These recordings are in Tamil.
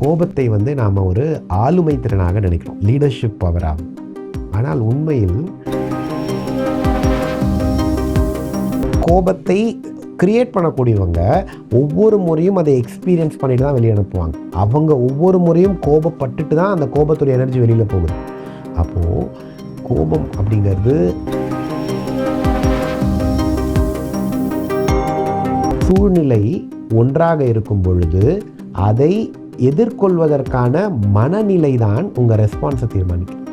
கோபத்தை வந்து நாம் ஒரு ஆளுமை திறனாக நினைக்கிறோம். லீடர்ஷிப் பவராக ஆனால் உண்மையில் கோபத்தை கிரியேட் பண்ணக்கூடியவங்க ஒவ்வொரு முறையும் அதை எக்ஸ்பீரியன்ஸ் பண்ணிட்டு தான் வெளியே அனுப்புவாங்க. அவங்க ஒவ்வொரு முறையும் கோபப்பட்டுட்டு தான் அந்த கோபத்துடைய எனர்ஜி வெளியில் போகுது. அப்போது கோபம் அப்படிங்கிறது சூழ்நிலை ஒன்றாக இருக்கும் பொழுது அதை எதிர்கொள்வதற்கான மனநிலை தான் உங்கள் ரெஸ்பான்ஸை தீர்மானிக்கும்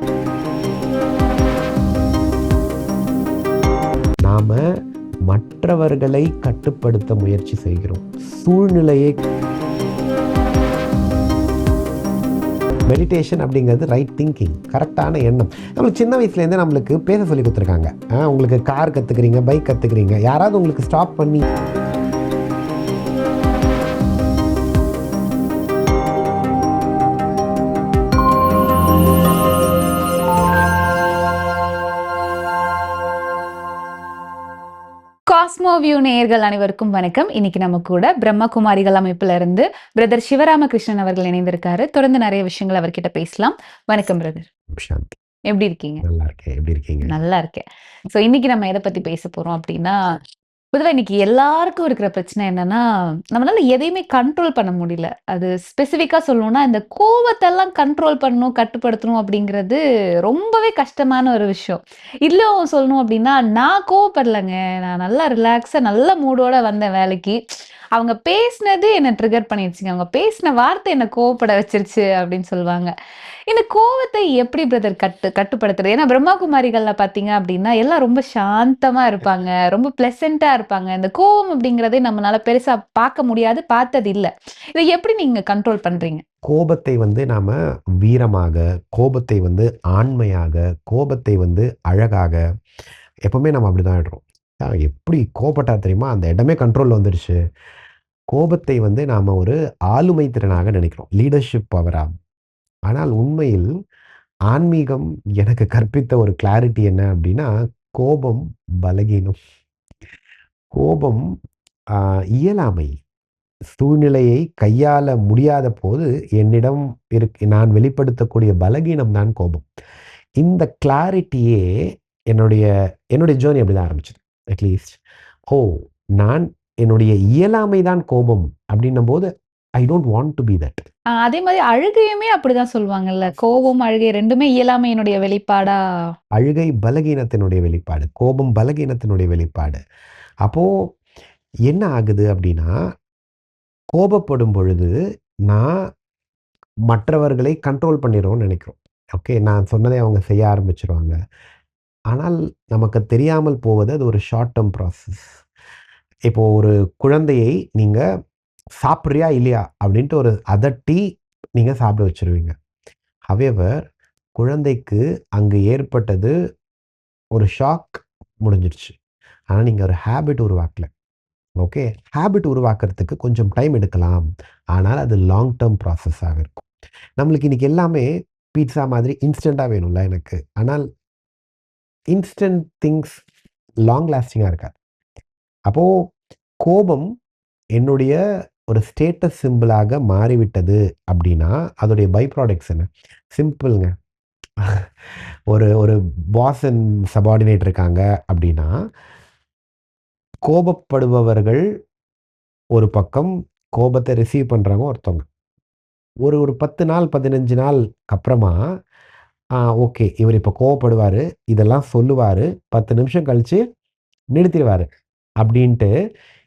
நாம் மற்றவர்களை கட்டுப்படுத்த முயற்சி செய்கிறோம். சூழ்நிலையை மெடிடேஷன் அப்படிங்கிறது ரைட் திங்கிங் கரெக்டான எண்ணம். நம்மளுக்கு சின்ன வயசுலேருந்தே நம்மளுக்கு பேச சொல்லி கொடுத்துருக்காங்க. உங்களுக்கு கார் கற்றுக்குறீங்க பைக் கற்றுக்குறீங்க யாராவது உங்களுக்கு ஸ்டாப் பண்ணி வியூ நேயர்கள் அனைவருக்கும் வணக்கம். இன்னைக்கு நம்ம கூட பிரம்மகுமாரிகள் அமைப்புல இருந்து பிரதர் சிவராமகிருஷ்ணன் அவர்கள் இணைந்திருக்காரு. தொடர்ந்து நிறைய விஷயங்கள் அவர்கிட்ட பேசலாம். வணக்கம் பிரதர் எப்படி இருக்கீங்க? நல்லா இருக்கேன். எப்படி இருக்கீங்க? நல்லா இருக்கேன். சோ இன்னைக்கு நம்ம எதை பத்தி பேச போறோம் அப்படின்னா பொதுவாக இன்னைக்கு எல்லாருக்கும் இருக்கிற பிரச்சனை என்னன்னா நம்மளால எதையுமே கண்ட்ரோல் பண்ண முடியல. அது ஸ்பெசிஃபிக்காக சொல்லணும்னா இந்த கோவத்தெல்லாம் கண்ட்ரோல் பண்ணணும் கட்டுப்படுத்தணும் அப்படிங்கிறது ரொம்பவே கஷ்டமான ஒரு விஷயம். இல்லை சொல்லணும் அப்படின்னா நான் கோவப்படலைங்க. நான் நல்லா ரிலாக்ஸாக நல்ல மூடோட வந்தேன் வேலைக்கு அவங்க பேசினது என்னை ட்ரிகர் பண்ணிடுச்சுங்க? அவங்க பேசின வார்த்தை என்னை கோவப்பட வச்சிருச்சு அப்படின்னு சொல்லுவாங்க. இந்த கோவத்தை எப்படி பிரதர் கட்டு கட்டுப்படுத்துறது? ஏன்னா பிரம்மகுமாரிகள்ல பார்த்தீங்க அப்படின்னா எல்லாம் ரொம்ப சாந்தமாக இருப்பாங்க. ரொம்ப ப்ளசண்ட்டாக இருப்பாங்க. இந்த கோவம் அப்படிங்கிறதே நம்மளால பெருசாக பார்க்க முடியாது பார்த்தது இல்லை இதை எப்படி நீங்கள் கண்ட்ரோல் பண்ணுறீங்க கோபத்தை வந்து நாம் வீரமாக கோபத்தை வந்து ஆண்மையாக கோபத்தை வந்து அழகாக எப்பவுமே நம்ம அப்படி தான் ஆடுறோம் எப்படி கோபப்பட்டா தெரியுமா? அந்த இடமே கண்ட்ரோலில் வந்துடுச்சு கோபத்தை வந்து நாம் ஒரு ஆளுமை திறனாக நினைக்கிறோம். லீடர்ஷிப் பவராக ஆனால் உண்மையில் ஆன்மீகம் எனக்கு கற்பித்த ஒரு கிளாரிட்டி என்ன அப்படின்னா கோபம் பலகீனம். கோபம் இயலாமை. சூழ்நிலையை கையாள முடியாத போது என்னிடம் இருக்கு நான் வெளிப்படுத்தக்கூடிய பலகீனம் தான் கோபம். இந்த கிளாரிட்டியே என்னுடைய என்னுடைய ஜேர்னி அப்படி தான் ஆரம்பிச்சது அட்லீஸ்ட் ஓ நான் என்னுடைய இயலாமை தான் கோபம் அப்படின்னும் போது I don't want to be that அதே மாதிரி அழுகையுமே அப்படிதான் சொல்லுவாங்கல்ல. கோபம் அழுகை ரெண்டுமே இயலாமையினுடைய வெளிப்பாடா? அழுகை பலகீனத்தினுடைய வெளிப்பாடு கோபம் பலகீனத்தினுடைய வெளிப்பாடு. அப்போ என்ன ஆகுது அப்படின்னா கோபப்படும் பொழுது நான் மற்றவர்களை கண்ட்ரோல் பண்ணிடுறோம்னு நினைக்கிறோம். ஓகே நான் சொன்னதை அவங்க செய்ய ஆரம்பிச்சிருவாங்க. ஆனால் நமக்கு தெரியாமல் போவது அது ஒரு ஷார்ட் டேர்ம் ப்ராசஸ் இப்போ ஒரு குழந்தையை நீங்கள் சாப்பிட்றியா இல்லையா அப்படின்ட்டு ஒரு அதட்டி நீங்கள் சாப்பிட வச்சிருவீங்க. ஹவேவர் குழந்தைக்கு அங்கு ஏற்பட்டது ஒரு ஷாக் முடிஞ்சிருச்சு. ஆனால் நீங்கள் ஒரு ஹேபிட் உருவாக்கல. ஓகே ஹேபிட் உருவாக்குறதுக்கு கொஞ்சம் டைம் எடுக்கலாம். ஆனால் அது லாங் டேர்ம் ப்ராசஸாக இருக்கும். நம்மளுக்கு இன்னைக்கு எல்லாமே பீட்சா மாதிரி இன்ஸ்டண்ட்டாக வேணும்ல எனக்கு. ஆனால் இன்ஸ்டன்ட் திங்ஸ் லாங் லாஸ்டிங்காக இருக்காது. அப்போது கோபம் என்னுடைய ஒரு ஸ்டேட்டஸ் சிம்பிளாக மாறிவிட்டது அப்படின்னா அதோடைய பை ப்ராடக்ட்ஸ் என்ன சிம்பிள்ங்க ஒரு ஒரு பாஸ் அண்ட் சபார்டினேட் இருக்காங்க அப்படின்னா கோபப்படுபவர்கள் ஒரு பக்கம் கோபத்தை ரிசீவ் பண்ணுறவங்க ஒருத்தவங்க. ஒரு ஒரு பத்து நாள் பதினஞ்சு நாள் அப்புறமா ஓகே இவர் இப்போ கோவப்படுவார் இதெல்லாம் சொல்லுவார் பத்து நிமிஷம் கழித்து நிறுத்திடுவார். அப்படின்ட்டு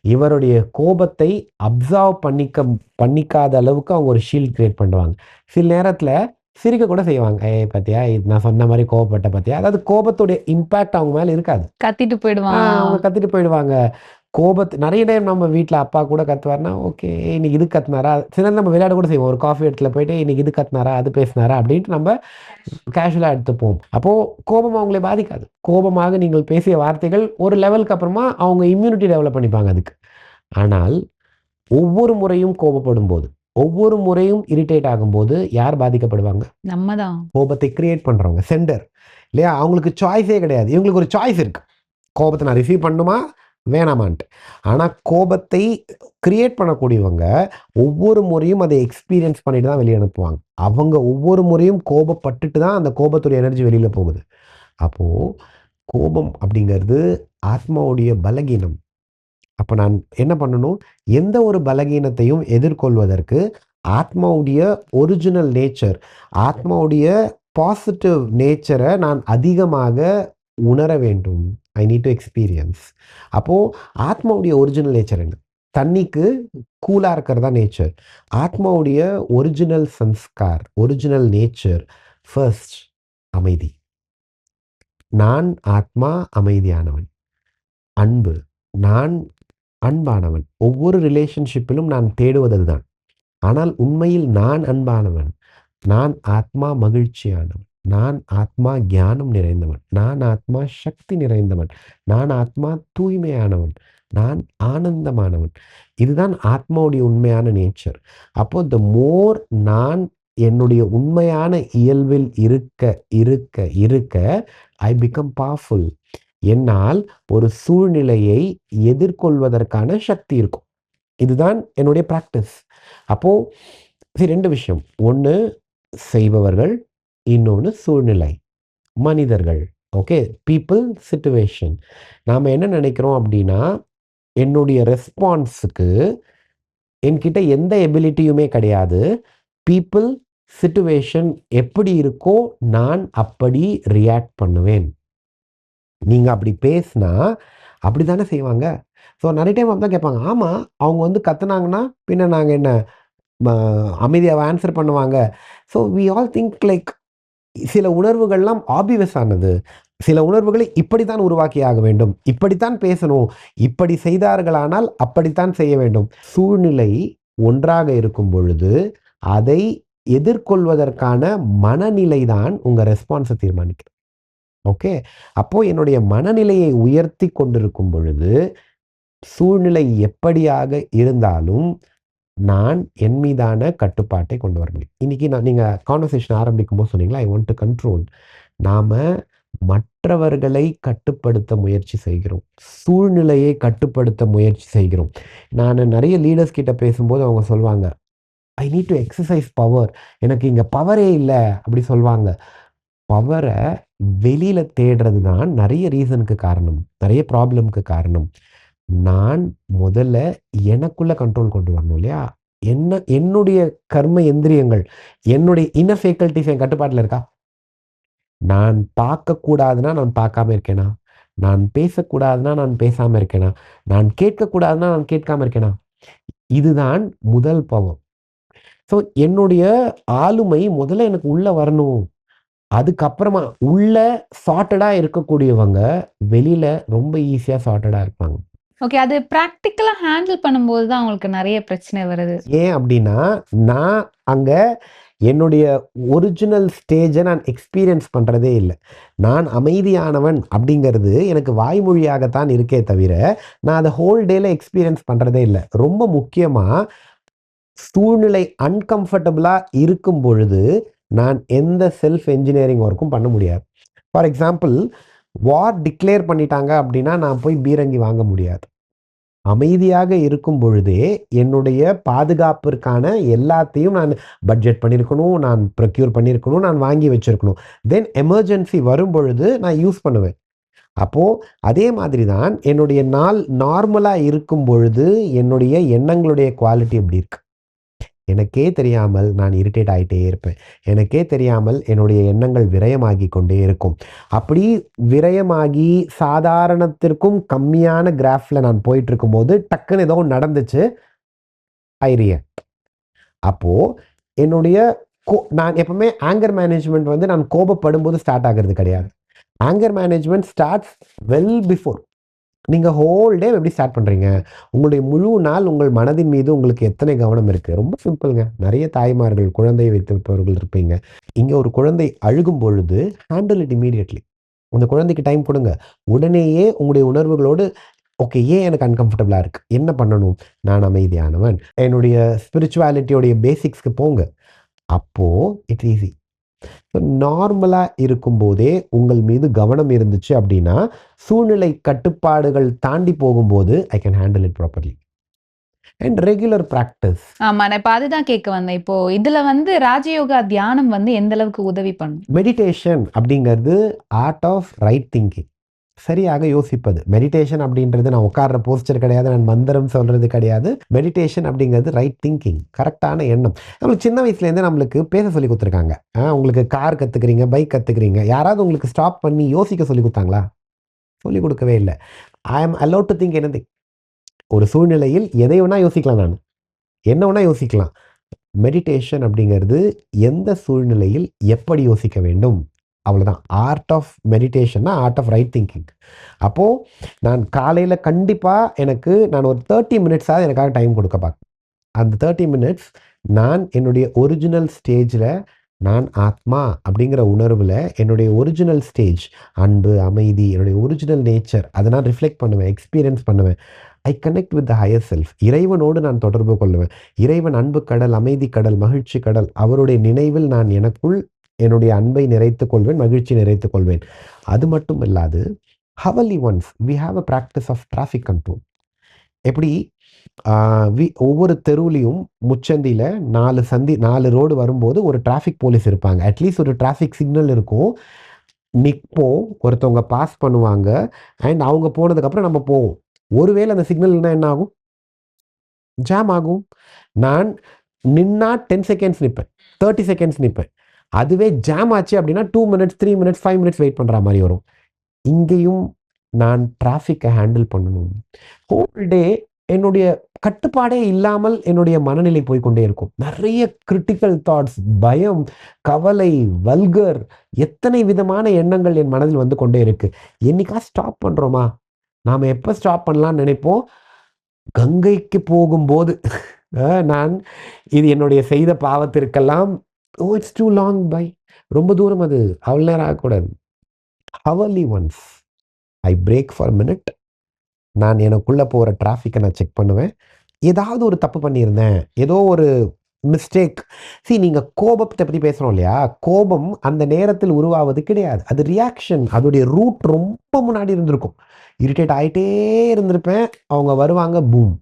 இவருடைய கோபத்தை அப்சர்வ் பண்ணிக்க பண்ணிக்காத அளவுக்கு அவங்க ஒரு ஷீல்ட் கிரியேட் பண்ணுவாங்க. சில நேரத்தில் சிரிக்க கூட செய்வாங்க. ஏய் பார்த்தியா இது நான் சொன்ன மாதிரி கோவப்பட்ட பார்த்தியா அதாவது கோபத்துடைய இம்பேக்ட் அவங்க மேலே இருக்காது. கத்திட்டு ஆ, போயிடுவான். அவங்க கத்திட்டு போயிடுவாங்க. கோபத்து நிறைய டைம் நம்ம வீட்டில் அப்பா கூட கத்துவார்னா ஓகே இன்னைக்கு இது கத்துனாரா? சில நம்ம விளையாட கூட செய்வோம். ஒரு காஃபி இடத்துல போயிட்டு இன்னைக்கு இது கத்துனாரா? அது பேசினாரா? அப்படின்ட்டு நம்ம கேஷுவலாக எடுத்துப்போம். அப்போது கோபம் அவங்களை பாதிக்காது. கோபமாக நீங்கள் பேசிய வார்த்தைகள் ஒரு லெவலுக்கு அப்புறமா அவங்க இம்யூனிட்டி டெவலப் பண்ணிப்பாங்க அதுக்கு. ஆனால் ஒவ்வொரு முறையும் கோபப்படும் போது ஒவ்வொரு முறையும் இரிட்டேட் ஆகும்போது யார் பாதிக்கப்படுவாங்க? நம்ம தான் கோபத்தை கிரியேட் பண்ணுறவங்க சென்டர் இல்லையா? அவங்களுக்கு சாய்ஸே கிடையாது. இவங்களுக்கு ஒரு சாய்ஸ் இருக்கு. கோபத்தை நான் ரிசீவ் பண்ணுமா வேணாமான்ட்டு. ஆனால் கோபத்தை கிரியேட் பண்ணக்கூடியவங்க ஒவ்வொரு முறையும் அதை எக்ஸ்பீரியன்ஸ் பண்ணிட்டு தான் வெளியே அனுப்புவாங்க. அவங்க ஒவ்வொரு முறையும் கோபப்பட்டுட்டு தான் அந்த கோபத்துடைய எனர்ஜி வெளியில் போகுது. அப்போது கோபம் அப்படிங்கிறது ஆத்மாவுடைய பலகீனம். அப்போ நான் என்ன பண்ணணும்? எந்த ஒரு பலகீனத்தையும் எதிர்கொள்வதற்கு ஆத்மாவுடைய ஒரிஜினல் நேச்சர் ஆத்மாவுடைய பாசிட்டிவ் நேச்சரை நான் அதிகமாக உணர வேண்டும். ஐ நீட் டு எக்ஸ்பீரியன்ஸ் அப்போது ஆத்மாவுடைய ஒரிஜினல் நேச்சர் என்ன? தண்ணிக்கு கூலாக இருக்கிறதா நேச்சர் ஆத்மாவுடைய ஒரிஜினல் சன்ஸ்கார் ஒரிஜினல் நேச்சர் ஃபர்ஸ்ட் அமைதி. நான் ஆத்மா அமைதியானவன். அன்பு நான் அன்பானவன். ஒவ்வொரு ரிலேஷன்ஷிப்பிலும் நான் தேடுவது தான் ஆனால் உண்மையில் நான் அன்பானவன். நான் ஆத்மா மகிழ்ச்சியானவன். நான் ஆத்மா ஞானம் நிறைந்தவன். நான் ஆத்மா சக்தி நிறைந்தவன். நான் ஆத்மா தூய்மையானவன். நான் ஆனந்தமானவன். இதுதான் ஆத்மாவுடைய உண்மையான நேச்சர் அப்போ த மோர் நான் என்னுடைய உண்மையான இயல்பில் இருக்க இருக்க இருக்க ஐ பிகம் பவர்ஃபுல் என்னால் ஒரு சூழ்நிலையை எதிர்கொள்வதற்கான சக்தி இருக்கும். இதுதான் என்னுடைய ப்ராக்டிஸ் அப்போது சரி ரெண்டு விஷயம். ஒன்று செய்பவர்கள் இன்னொன்று சூழ்நிலை. மனிதர்கள். ஓகே? பீப்புள் சுச்சுவேஷன் நாம் என்ன நினைக்கிறோம் அப்படின்னா என்னுடைய ரெஸ்பான்ஸுக்கு என்கிட்ட எந்த எபிலிட்டியுமே கிடையாது. பீப்புள் சுச்சுவேஷன் எப்படி இருக்கோ நான் அப்படி ரியாக்ட் பண்ணுவேன். நீங்கள் அப்படி பேசினா அப்படி தானே செய்வாங்க. ஸோ நிறைய டைம் தான் கேட்பாங்க. ஆமாம் அவங்க வந்து கத்துனாங்கன்னா பின்ன நாங்கள் என்ன அமைதியாக ஆன்சர் பண்ணுவாங்க. So we all think like சில உணர்வுகள்லாம் ஆபியஸ் ஆனது. சில உணர்வுகளை இப்படித்தான் உருவாக்கி ஆக வேண்டும். இப்படித்தான் பேசணும். இப்படி செய்தார்களானால் அப்படித்தான் செய்ய வேண்டும். சூழ்நிலை ஒன்றாக இருக்கும் பொழுது அதை எதிர்கொள்வதற்கான மனநிலை தான் உங்கள் ரெஸ்பான்ஸை தீர்மானிக்கிறது. ஓகே அப்போ என்னுடைய மனநிலையை உயர்த்தி கொண்டிருக்கும் பொழுது சூழ்நிலை எப்படியாக இருந்தாலும் நான் என் மீதான கட்டுப்பாட்டை கொண்டு வர முடியும். இன்றைக்கி நான் நீங்கள் கான்வர்சேஷன் ஆரம்பிக்கும் போது சொன்னீங்களா ஐ வாண்ட் டு கண்ட்ரோல் நாம் மற்றவர்களை கட்டுப்படுத்த முயற்சி செய்கிறோம். சூழ்நிலையை கட்டுப்படுத்த முயற்சி செய்கிறோம். நான் நிறைய லீடர்ஸ் கிட்ட பேசும்போது அவங்க சொல்லுவாங்க I need to exercise power எனக்கு இங்கே பவரே இல்லை. அப்படி சொல்லுவாங்க பவரை வெளியில் தேடுறது தான் நிறைய ரீசனுக்கு காரணம் நிறைய ப்ராப்ளம்க்கு காரணம். நான் முதல்ல எனக்குள்ள கண்ட்ரோல் கொண்டு வரணும் இல்லையா? என்ன என்னுடைய கர்ம எந்திரியங்கள் என்னுடைய இன்ன ஃபேக்கல்ட்டிஸ் என் கட்டுப்பாட்டில் இருக்கா? நான் பார்க்கக்கூடாதுன்னா நான் பார்க்காம இருக்கேனா? நான் பேசக்கூடாதுன்னா நான் பேசாமல் இருக்கேனா? நான் கேட்கக்கூடாதுன்னா நான் கேட்காம இருக்கேனா? இதுதான் முதல் பவம். ஸோ என்னுடைய ஆளுமை முதல்ல எனக்கு உள்ளே வரணும். அதுக்கப்புறமா உள்ள சார்ட்டடாக இருக்கக்கூடியவங்க வெளியில் ரொம்ப ஈஸியாக சார்ட்டடாக இருப்பாங்க. ஓகே அது ப்ராக்டிக்கலா ஹேண்டில் பண்ணும்போது தான் அவங்களுக்கு நிறைய பிரச்சனை வருது. ஏன் அப்படின்னா நான் அங்கே என்னுடைய ஒரிஜினல் ஸ்டேஜை நான் எக்ஸ்பீரியன்ஸ் பண்ணுறதே இல்லை. நான் அமைதியானவன் அப்படிங்கிறது எனக்கு வாய்மொழியாகத்தான் இருக்கே தவிர நான் அதை ஹோல் டேல எக்ஸ்பீரியன்ஸ் பண்ணுறதே இல்லை. ரொம்ப முக்கியமாக சூழ்நிலை அன்கம்ஃபர்டபுளாக இருக்கும் பொழுது நான் எந்த செல்ஃப் என்ஜினியரிங் ஒர்க்கும் பண்ண முடியாது. ஃபார் எக்ஸாம்பிள் வார் டிக்ளேர் பண்ணிட்டாங்க அப்படின்னா நான் போய் பீரங்கி வாங்க முடியாது. அமைதியாக இருக்கும் பொழுதே என்னுடைய பாதுகாப்பிற்கான எல்லாத்தையும் நான் பட்ஜெட் பண்ணியிருக்கணும் நான் ப்ரொக்யூர் பண்ணியிருக்கணும் நான் வாங்கி வச்சிருக்கணும். தென் எமர்ஜென்சி வரும் பொழுது நான் யூஸ் பண்ணுவேன். அப்போது அதே மாதிரி தான் என்னுடைய நாள் நார்மலாக இருக்கும் பொழுது என்னுடைய எண்ணங்களுடைய குவாலிட்டி எப்படி இருக்குது எனக்கே தெரியாமல் நான் இரிட்டேட் ஆகிட்டே இருப்பேன். எனக்கே தெரியாமல் என்னுடைய எண்ணங்கள் விரயமாகி கொண்டே இருக்கும். அப்படி விரயமாகி சாதாரணத்திற்கும் கம்மியான கிராஃபில் நான் போயிட்டு இருக்கும்போது டக்குன்னு ஏதோ நடந்துச்சு. ஐ அப்போது என்னுடைய கோ நான் எப்பவுமே ஆங்கர் மேனேஜ்மெண்ட் வந்து நான் கோபப்படும் போது ஸ்டார்ட் ஆகிறது கிடையாது. Anger management starts well before நீங்கள் ஹோல் டே எப்படி ஸ்டார்ட் பண்ணுறீங்க உங்களுடைய முழு நாள் உங்கள் மனதின் மீது உங்களுக்கு எத்தனை கவனம் இருக்குது ரொம்ப சிம்பிளுங்க நிறைய தாய்மார்கள் குழந்தையை வைத்திருப்பவர்கள் இருப்பீங்க. இங்கே ஒரு குழந்தை அழுகும் பொழுது ஹேண்டில் இட் இமீடியட்லி அந்த குழந்தைக்கு டைம் கொடுங்க. உடனேயே உங்களுடைய உணர்வுகளோடு ஓகே ஏன் எனக்கு அன்கம்ஃபர்டபுளாக இருக்குது என்ன பண்ணணும்? நான் அமைதியானவன். என்னுடைய ஸ்பிரிச்சுவாலிட்டியோடைய பேசிக்ஸ்க்கு போங்க. அப்போது இட்ஸ் ஈஸி நார்மலாக இருக்கும்போதே உங்கள் மீது கவனம் இருந்துச்சு அப்படின்னா சூழ்நிலை கட்டுப்பாடுகள் தாண்டி போகும்போது I can handle it properly and regular practice ஆமா நான் இப்ப அதுதான் கேட்க வந்தேன். இப்போ இதுல வந்து ராஜயோகா தியானம் வந்து எந்த அளவுக்கு உதவி பண்ணும்? மெடிடேஷன் அப்படிங்கிறது ஆர்ட் ஆஃப் ரைட் திங்கிங் சரியாக யோசிப்பது. மெடிடேஷன் அப்படின்றது நான் உட்கார்ற போஸ்டர் கிடையாது நான் மந்திரம் சொல்றது கிடையாது. மெடிடேஷன் அப்படிங்கிறது ரைட் திங்கிங் கரெக்டான எண்ணம். நம்மளுக்கு சின்ன வயசுலேருந்தே நம்மளுக்கு பேச சொல்லி கொடுத்துருக்காங்க. ஆ, உங்களுக்கு கார் கற்றுக்குறீங்க பைக் கற்றுக்குறீங்க யாராவது உங்களுக்கு ஸ்டாப் பண்ணி யோசிக்க சொல்லி கொடுத்தாங்களா? சொல்லி கொடுக்கவே இல்லை. ஐ ஆம் அலோட் டு திங்க் எனி ஒரு சூழ்நிலையில் எதை வேணால் யோசிக்கலாம் நான். என்ன வேணால் யோசிக்கலாம். மெடிடேஷன் அப்படிங்கிறது எந்த சூழ்நிலையில் எப்படி யோசிக்க வேண்டும்? அவ்வளோதான் ஆர்ட் ஆஃப் மெடிடேஷன்னா ஆர்ட் ஆஃப் ரைட் திங்கிங் அப்போது நான் காலையில் கண்டிப்பாக எனக்கு நான் ஒரு தேர்ட்டி மினிட்ஸாவது எனக்காக டைம் கொடுக்க பார்க்க அந்த தேர்ட்டி மினிட்ஸ் நான் என்னுடைய ஒரிஜினல் ஸ்டேஜில் நான் ஆத்மா அப்படிங்கிற உணர்வில் என்னுடைய ஒரிஜினல் ஸ்டேஜ் அன்பு அமைதி என்னுடைய ஒரிஜினல் நேச்சர் அதை நான் ரிஃப்ளெக்ட் பண்ணுவேன் எக்ஸ்பீரியன்ஸ் பண்ணுவேன். I connect with the higher self இறைவனோடு நான் தொடர்பு கொள்ளுவேன். இறைவன் அன்பு கடல் அமைதி கடல் மகிழ்ச்சி கடல் அவருடைய நினைவில் நான் எனக்குள் என்னுடைய அன்பை நிறைத்துக் கொள்வேன் மகிழ்ச்சி நிறைத்துக் கொள்வேன். அது மட்டும் இல்லாது hourly once we have a practice of traffic control எப்படி? வி ஒவ்வொரு தெருவுலையும் முச்சந்தியில் நாலு சந்தி நாலு ரோடு வரும்போது ஒரு டிராஃபிக் போலீஸ் இருப்பாங்க. அட்லீஸ்ட் ஒரு டிராஃபிக் சிக்னல் இருக்கும். நிற்போம் ஒருத்தவங்க பாஸ் பண்ணுவாங்க அண்ட் அவங்க போனதுக்கப்புறம் நம்ம போவோம். ஒருவேளை அந்த சிக்னல்னா என்ன ஆகும்? ஜாம் ஆகும். நான் நின்னா டென் செகண்ட்ஸ் நிற்பேன் தேர்ட்டி செகண்ட்ஸ் நிற்பேன் அதுவே ஜாம் ஆச்சு அப்படின்னா two minutes three minutes five minutes wait பண்ணுற மாதிரி வரும். இங்கேயும் நான் டிராஃபிக்கை ஹேண்டில் பண்ணணும். ஹோல் டே என்னுடைய கட்டுப்பாடே இல்லாமல் என்னுடைய மனநிலை போய்கொண்டே இருக்கும். நிறைய கிரிட்டிக்கல் தாட்ஸ் பயம் கவலை வல்கர் எத்தனை விதமான எண்ணங்கள் என் மனதில் வந்து கொண்டே இருக்கு. என்னைக்கா ஸ்டாப் பண்ணுறோமா நாம் எப்போ ஸ்டாப் பண்ணலாம்னு நினைப்போம்? கங்கைக்கு போகும்போது. நான் இது என்னுடைய செய்த பாவத்திற்கெல்லாம் oh it's too long by ரொம்ப தூரம் அது. அவ்வளோ நேரம் ஆகக்கூடாது. Hourly once I break for minute நான் எனக்குள்ளே போகிற டிராஃபிக்கை நான் செக் பண்ணுவேன். ஏதாவது ஒரு தப்பு பண்ணியிருந்தேன். ஏதோ ஒரு மிஸ்டேக் சி நீங்கள் கோபத்தை பற்றி பேசுகிறோம் இல்லையா? கோபம் அந்த நேரத்தில் உருவாவது கிடையாது. அது ரியாக்ஷன் அதோடைய ரூட் ரொம்ப முன்னாடி இருந்திருக்கும். இரிட்டேட் ஆகிட்டே இருந்திருப்பேன். அவங்க வருவாங்க பூம்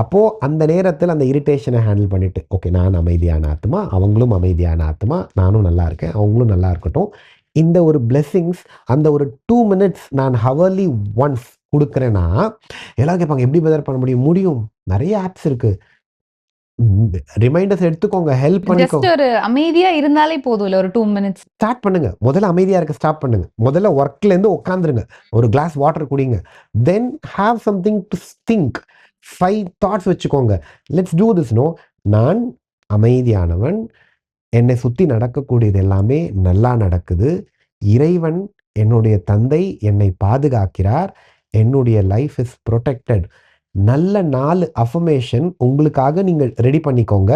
அப்போது அந்த நேரத்தில் அந்த இரிட்டேஷனை ஹேண்டில் பண்ணிட்டு ஓகே நான் அமைதியான ஆத்மா அவங்களும் அமைதியான ஆத்மா நானும் நல்லா இருக்கேன் அவங்களும் நல்லா இருக்கட்டும். இந்த ஒரு blessings அந்த ஒரு டூ மினிட்ஸ் நான் ஹவர்லி ஒன்ஸ் கொடுக்குறேன்னா எல்லாரும் கேட்பாங்க எப்படி பெதர் பண்ண முடியும்? முடியும். நிறைய ஆப்ஸ் இருக்கு. ரிமைண்டர்ஸ் எடுத்துக்கோங்க ஹெல்ப் பண்ணிக்கோங்க ஒரு அமைதியா இருந்தாலே போதும் இல்ல ஒரு டூ மினிட்ஸ் ஸ்டார்ட் பண்ணுங்க. முதல்ல அமைதியா இருக்க ஸ்டார்ட் பண்ணுங்க. முதல்ல ஒர்க்ல இருந்து உட்காந்துருங்க ஒரு கிளாஸ் வாட்டர் குடிங்க. Then have something to think five thoughts வச்சுக்கோங்க. லெட்ஸ் டூ திஸ் நோ நான் அமைதியானவன் என்னை சுற்றி நடக்கக்கூடியது எல்லாமே நல்லா நடக்குது. இறைவன் என்னுடைய தந்தை என்னை பாதுகாக்கிறார். என்னுடைய லைஃப் இஸ் ப்ரொடெக்டட் நல்ல நாலு அஃபர்மேஷன் உங்களுக்காக நீங்கள் ரெடி பண்ணிக்கோங்க.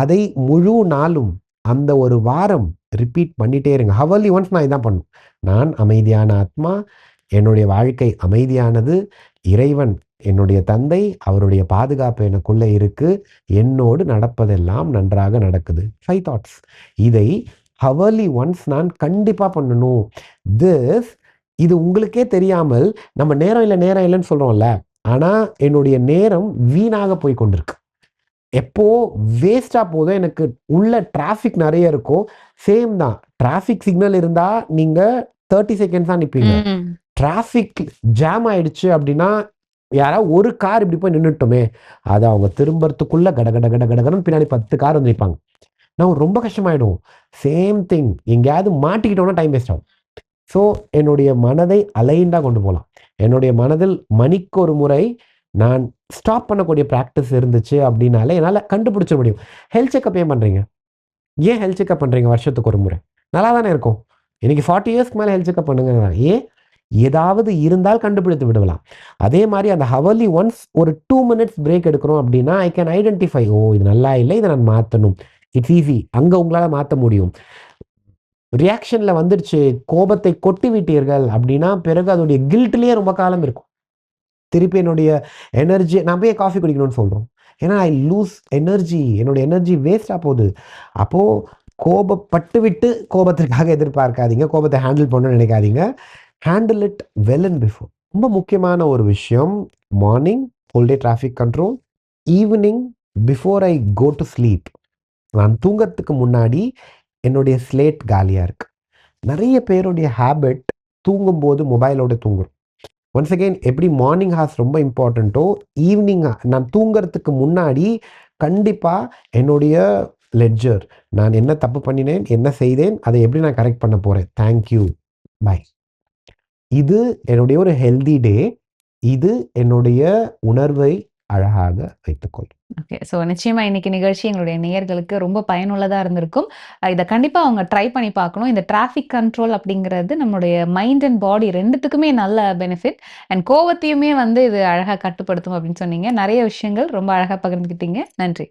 அதை முழு நாளும் அந்த ஒரு வாரம் ரிப்பீட் பண்ணிட்டே இருங்க. ஹவர்லி ஒன்ஸ் நான் இதான் பண்ணும்? நான் அமைதியான ஆத்மா என்னுடைய வாழ்க்கை அமைதியானது இறைவன் என்னுடைய தந்தை அவருடைய பாதுகாப்பு எனக்குள்ளே இருக்கு. என்னோடு நடப்பதெல்லாம் நன்றாக நடக்குது. ஃபைவ் தாட்ஸ் இதை ஹவர்லி ஒன்ஸ் நான் கண்டிப்பாக பண்ணணும். திஸ் இது உங்களுக்கே தெரியாமல் நம்ம நேரம் இல்லை நேரம் இல்லைன்னு சொல்கிறோம்ல ஆனால் என்னுடைய நேரம் வீணாக போய் கொண்டிருக்கு. எப்போ வேஸ்ட்டாக போதும் எனக்கு உள்ள டிராஃபிக் நிறைய இருக்கும் சேம் தான். டிராஃபிக் சிக்னல் இருந்தால் நீங்கள் தேர்ட்டி செகண்ட்ஸ் தான் நிற்பீங்க டிராஃபிக் ஜாம் ஆயிடுச்சு அப்படின்னா யாராவது ஒரு கார் இப்படி போய் நின்றுட்டோமே அது அவங்க திரும்புறதுக்குள்ளே கட கட கட கடகடன்னு பின்னாடி பத்து கார் வந்து நிற்பாங்க நான் ரொம்ப கஷ்டமாயிடும். சேம் திங் எங்கேயாவது மாட்டிக்கிட்டோம்னா டைம் வேஸ்ட் ஆகும். ஸோ என்னுடைய மனதை அலைண்டாக கொண்டு போகலாம் என்னுடைய மனதில் மணிக்கு ஒரு முறை நான் ஸ்டாப் பண்ணக்கூடிய ப்ராக்டிஸ் இருந்துச்சு அப்படின்னாலே என்னால் கண்டுபிடிச்ச முடியும். ஹெல்த் செக்அப் ஏன் பண்ணுறீங்க ஏன் ஹெல்த் செக்அப் பண்ணுறீங்க வருஷத்துக்கு ஒரு முறை? நல்லா தானே இருக்கும். இன்னைக்கு ஃபார்ட்டி இயர்ஸ்க்கு மேலே ஹெல்த் செக்அப் பண்ணுங்க. ஏன்? ஏதாவது இருந்தால் கண்டுபிடித்து விடலாம். அதே மாதிரி அந்த ஹவர்லி ஒன்ஸ் ஒரு டூ மினிட்ஸ் பிரேக் எடுக்கிறோம் அப்படின்னா ஐ கேன் ஐடென்டிஃபை ஓ இது நல்லா இல்லை இதை நான் மாற்றணும் இட்ஸ் ஈஸி அங்கே உங்களால் மாற்ற முடியும். ரியாக்ஷனில் வந்துடுச்சு கோபத்தை கொட்டி விட்டீர்கள் அப்படின்னா பிறகு அதோடைய கில்ட்லேயே ரொம்ப காலம் இருக்கும். திருப்பி என்னுடைய எனர்ஜி நான் போய் காஃபி குடிக்கணும்னு சொல்கிறோம் ஏன்னா ஐ லூஸ் எனர்ஜி என்னோட எனர்ஜி வேஸ்டாக போகுது. அப்போது கோபப்பட்டு விட்டு கோபத்திற்காக எதிர்பார்க்காதீங்க. கோபத்தை ஹேண்டில் பண்ணணும்னு நினைக்காதீங்க. Handle it well and before. ரொம்ப முக்கியமான ஒரு விஷயம். Morning full day traffic control. Evening before I go to sleep. நான் தூங்கிறதுக்கு முன்னாடி என்னுடைய ஸ்லேட் காலியாக இருக்கு. நிறைய பேருடைய ஹேபிட் தூங்கும்போது மொபைலோட தூங்குறோம். ஒன்ஸ் அகெயின் எப்படி மார்னிங் ஹார்ஸ் ரொம்ப இம்பார்ட்டண்ட்டோ ஈவினிங் நான் தூங்கிறதுக்கு முன்னாடி கண்டிப்பாக என்னுடைய லெட்ஜர் நான் என்ன தப்பு பண்ணினேன்? என்ன செய்தேன்? அதை எப்படி நான் கரெக்ட் பண்ண போகிறேன் தேங்க் யூ. இது என்னுடைய ஒரு ஹெல்தி டே. இது என்னுடைய உணர்வை அழகாக வைத்துக்கொள்ளும். ஓகே. ஸோ நிச்சயமா இன்னைக்கு நிகழ்ச்சி எங்களுடைய நேயர்களுக்கு ரொம்ப பயனுள்ளதா இருந்திருக்கும். இத கண்டிப்பா அவங்க ட்ரை பண்ணி பார்க்கணும். இந்த டிராஃபிக் கண்ட்ரோல் அப்படிங்கிறது நம்முடைய மைண்ட் அண்ட் பாடி 2த்துக்குமே நல்ல பெனிஃபிட். அண்ட் கோவத்தையுமே வந்து இது அழகா கட்டுப்படுத்தும் அப்படின்னு சொன்னீங்க. நெறைய விஷயங்கள் ரொம்ப அழகா பகிர்ந்துக்கிட்டீங்க. நன்றி.